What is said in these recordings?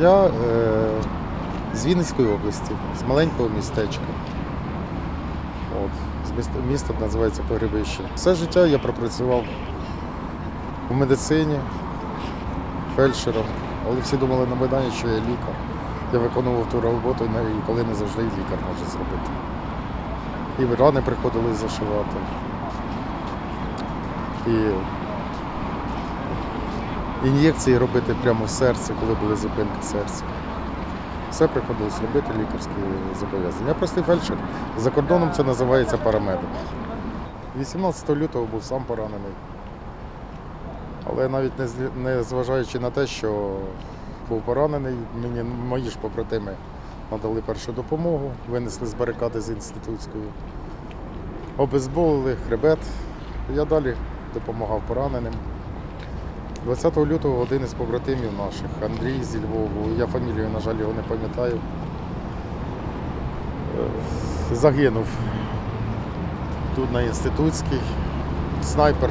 Я е, з Вінницької області, з маленького містечка. От, з міста, місто називається Погребище. Все життя я пропрацював у медицині, фельдшером, але всі думали на Майдані, що я лікар. Я виконував ту роботу, і коли не завжди лікар може зробити. І рани приходили зашивати. І ін'єкції робити прямо в серці, коли були зупинки серця. Все приходилось робити лікарські зобов'язання. Я простий фельдшер. За кордоном це називається парамедик. 18 лютого був сам поранений. Але навіть не зважаючи на те, що був поранений, мені мої ж побратими надали першу допомогу, винесли з барикади з інститутської, обезболили хребет. Я далі допомагав пораненим. 20 лютого один із побратимів наших, Андрій зі Львову, я фамілію, на жаль, його не пам'ятаю, е, загинув тут на інститутській. Снайпер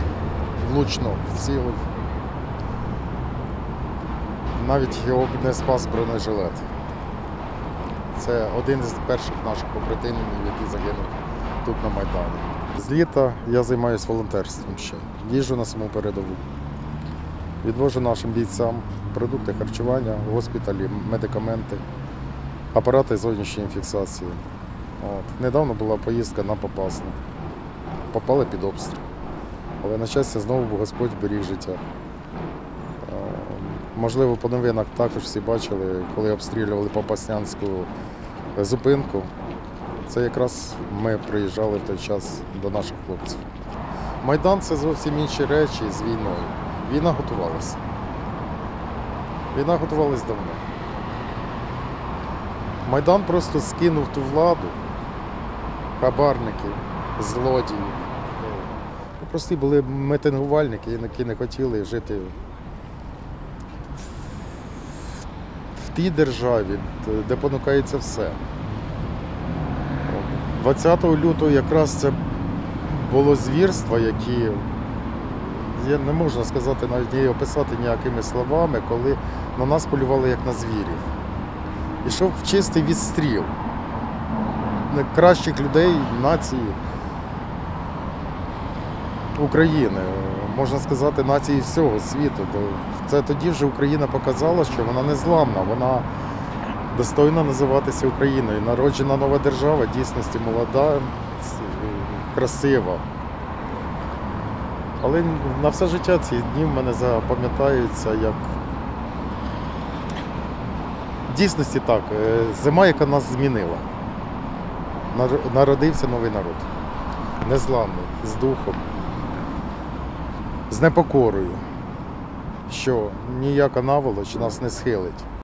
влучно вцілив. Навіть його не спас бронежилет. Це один із перших наших побратимів, який загинув тут на Майдані. З літа я займаюся волонтерством ще. Їжджу на саму передову. Відвожу нашим бійцям продукти харчування, госпіталі, медикаменти, апарати зовнішньої фіксації. От. Недавно була поїздка на Попасну. Попали під обстріл. Але на щастя знову Господь беріг життя. Е, Можливо, по новинах також всі бачили, коли обстрілювали Попаснянську зупинку. Це якраз ми приїжджали в той час до наших хлопців. Майдан це зовсім інші речі з війною. Війна готувалася. Війна готувалась давно. Майдан просто скинув ту владу, хабарників, злодіїв. Ну, Прості були митингувальники, які не хотіли жити в тій державі, де понукається все. 20 лютого якраз це було звірство, які я не можна сказати, навіть її описати ніякими словами, коли на нас полювали як на звірів. Ішов в чистий відстріл кращих людей нації України, можна сказати, нації всього світу. Це тоді вже Україна показала, що вона не зламна, вона достойна називатися Україною. Народжена нова держава, дійсності молода, красива. Але на все життя ці дні в мене запам'ятаються як в дійсності так, е, зима, яка нас змінила. Народився новий народ. Незламний, з духом, з непокорою, що ніяка наволоч нас не схилить.